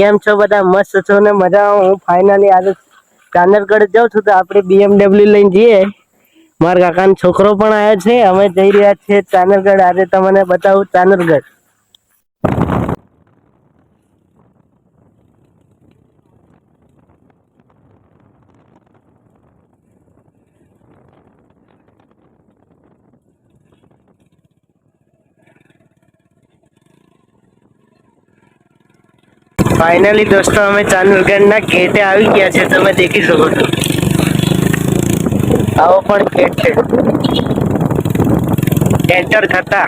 કેમ છો બધા? મસ્ત છો ને? મજા હું ફાઇનલી આજે ચાંદરગઢ જાઉં છું તો આપણે બીએમડબલ્યુ લઈને જઈએ. મારા કાકાનો છોકરો પણ આવ્યો છે. અમે જઈ રહ્યા છીએ ચાંદરગઢ આજે તમને બતાવું ચાંદરગઢ ફાઇનલી દોસ્તો, અમે ચાંદરગઢના ગેટે આવી ગયા છે. તમે દેખી શકો છો. આવો પણ ગેટ છે. એન્ટર થતા.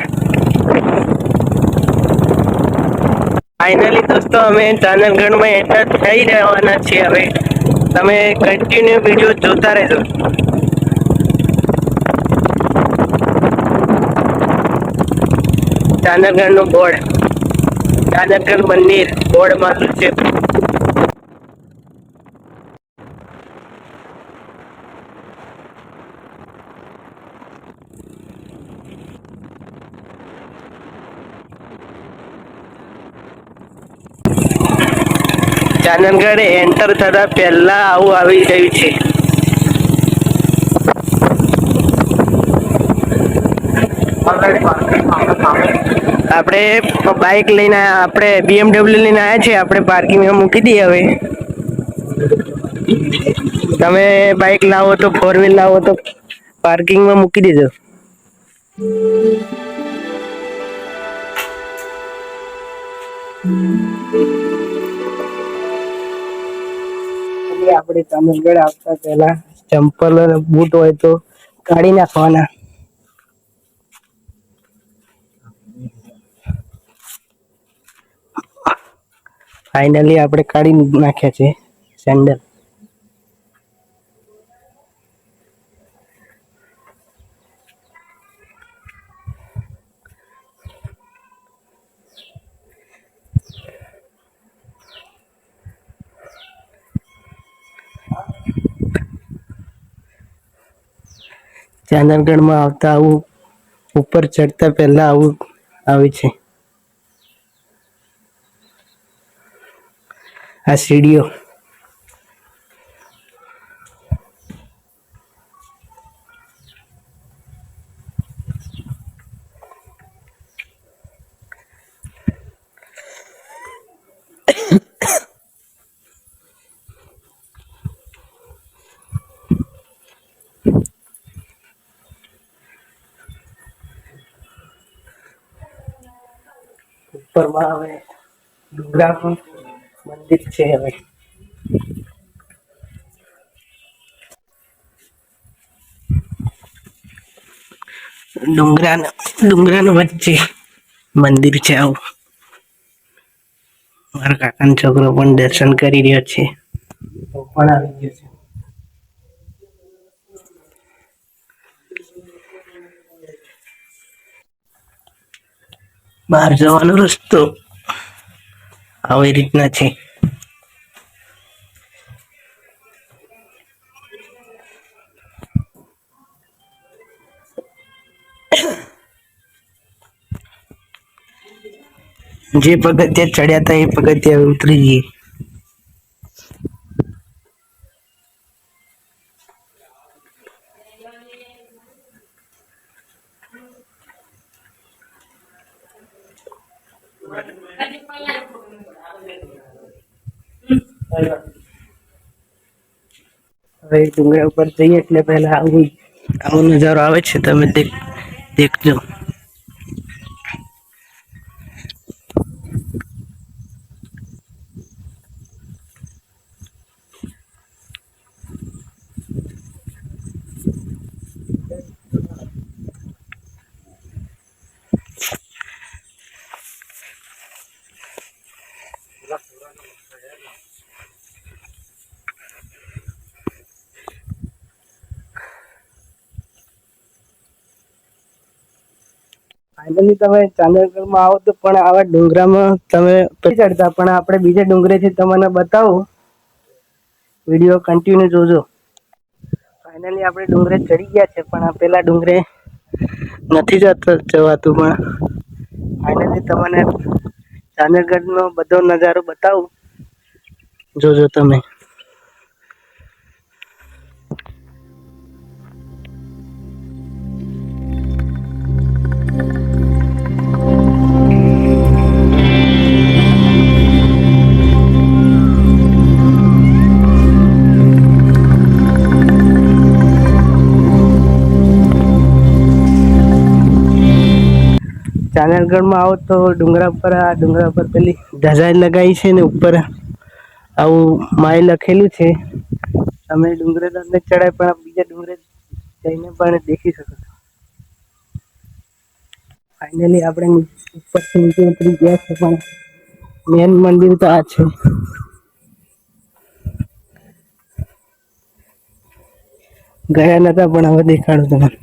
ફાઇનલી દોસ્તો, અમે ચાંદરગઢમાં એન્ટર થઈ રહેવાના છીએ હવે. તમે કન્ટિન્યુ વીડિયો જોતા રહેજો. ચાંદરગઢનું બોર્ડ. ચાંદરગઢ મંદિર બોર્ડમાં છે. ચાંદનગઢ એન્ટર થતા પહેલા આવું આવી ગયું છે. આપણે બાઇક લઈને આપણે બીએમડબલ્યુ લઈને આવ્યા છે આપણે પાર્કિંગમાં મૂકી દઈએ હવે. તમે બાઇક લાવો તો ફોર વ્હીલ લાવો તો પાર્કિંગમાં મૂકી દેજો. આપણે ચાંદનગઢ આવતા પહેલા ચંપલ બૂટ હોય તો કાઢી નાખવાના. ફાઇનલી આપણે કાઢી નાખ્યા છે સેન્ડલ ચાંદનગઢમાં આવતા આવું ઉપર ચડતા પહેલા આવું આવે છે. આ સીડીઓ. ઉપરમાં હવે ડુંગરાનું મંદિર છે હવે. ડુંગરાના વચ્ચે મંદિર છે આવું. મારા કાકાનો છોકરો પણ દર્શન કરી રહ્યો છે. પણ આવી ગયો છે. બહાર જવાનો રસ્તો આવી રીતના છે. જે પગથિયા ચડ્યા હતા એ પગથિયા હવે ઉતરી જઈએ હવે ડુંગરા ઉપર જઈએ એટલે પહેલા આવું આવો નજારો આવે છે. તમે દેખ, દેખજો. ફાઇનલી તમે ચાંદરગઢમાં આવો તો પણ આવા ડુંગરામાં તમે ચડતા. પણ આપણે બીજા ડુંગરેથી તમને બતાવું. વીડિયો કન્ટિન્યુ જોજો. ફાઇનલી આપણે ડુંગરે ચડી ગયા છે, પણ આ પેલા ડુંગરે નથી જતો, જવાતું પણ. ફાઇનલી તમને ચાંદરગઢનો બધો નજારો બતાવું. જોજો તમે. ચાનલગઢમાં આવો તો ડુંગરા પર, આ ડુંગરા પર પેલી ધજાઈ લગાવી છે ને ઉપર. આવું માય લખેલું છે. તમે ડુંગરે તો ચડાય પણ બીજા ડુંગરે જઈને પણ દેખી શકો છો. ફાઇનલી આપણે ઉપરથી નીચે ઉતરી ગયા છે પણ મેન મંદિર તો આ છે. ગયા નતા પણ હવે દેખાડું તમને.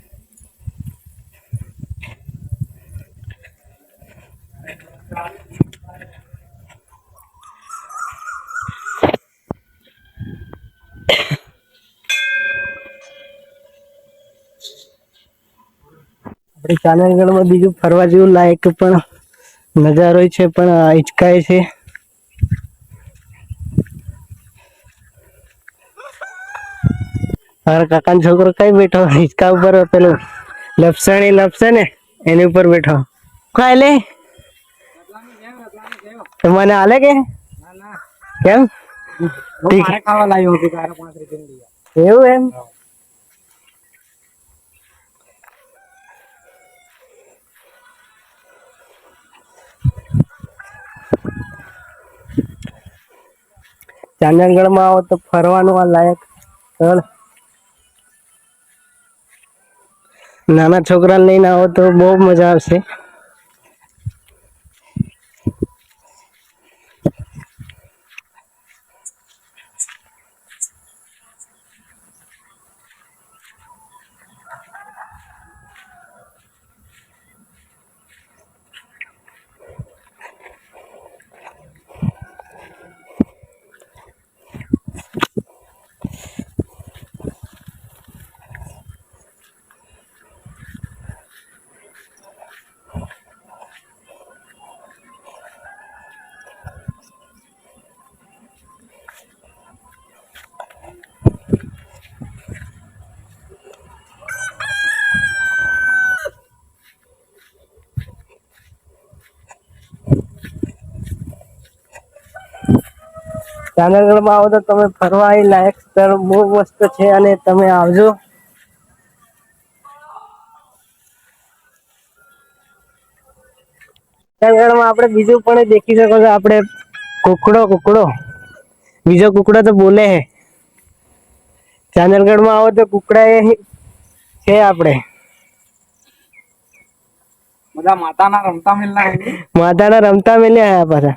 આપણે ચાનલગઢમાં બીજું ફરવા જેવું લાયક પણ નજારો છે પણ હિચકાય છે. મારા કાકાનો છોકરો કઈ બેઠો? હિચકા ઉપર પેલું લપસણી લપસે ને એની ઉપર બેઠો. કાય લે તો મને હાલે કે કેમ? ઠીક. ખાવા લાવ્યો હતું તારે પાંચ રૂપિયા એવું એમ? ચાંદનગઢમાં આવો તો ફરવાનું આ લાયક સ્થળ. નાના છોકરાને લઈને આવો તો બહુ મજા આવશે. ચાંદનગઢમાં આવો તો તમે ફરવા એ લાયક સ્થળ બહુ મસ્ત છે અને તમે આવજો. ચાંદનગઢમાં આપણે બીજું પણ દેખી શકો છો આપણે કુકડો કુકડો. બીજો કુકડો તો બોલે હે. ચાંદનગઢમાં આવો તો કુકડા એ છે આપણે. બધા માતાના રમતા મેલ્યા માતાના રમતા મેલ્યા પાછા.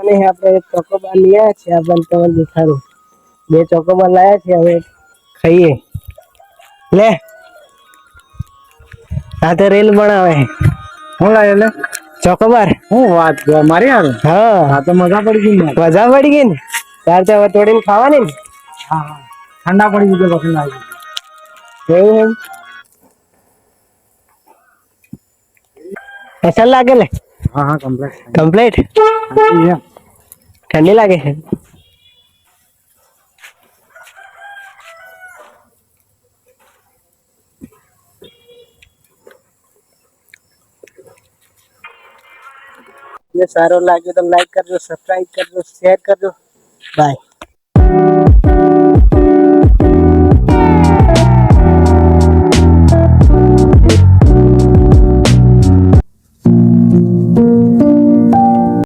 અને આપણે ચોકોબાર લીયા છે આ તમને દેખાડું. બે ચોકોબાર લાયા છે હવે ખાઈએ. લે. આ તો રેલ બનાવે. હું લાવે લે? ચોકોબાર? હું વાત મારી હાલ હા. આ તો મજા પડી ગઈ મજા પડી ગઈ ને? તાર તો તોડીને ખાવાની ને? હા ઠંડા પડી ગયું પછી લાવી. એવું એમ? અસર લાગે લે? હા હા કમ્પ્લેટ કમ્પ્લીટ ઠંડી લાગે છે સારો લાગ્યો તો લાઈક કરજો સબસ્ક્રાઇબ કરજો શેર કરજો બાય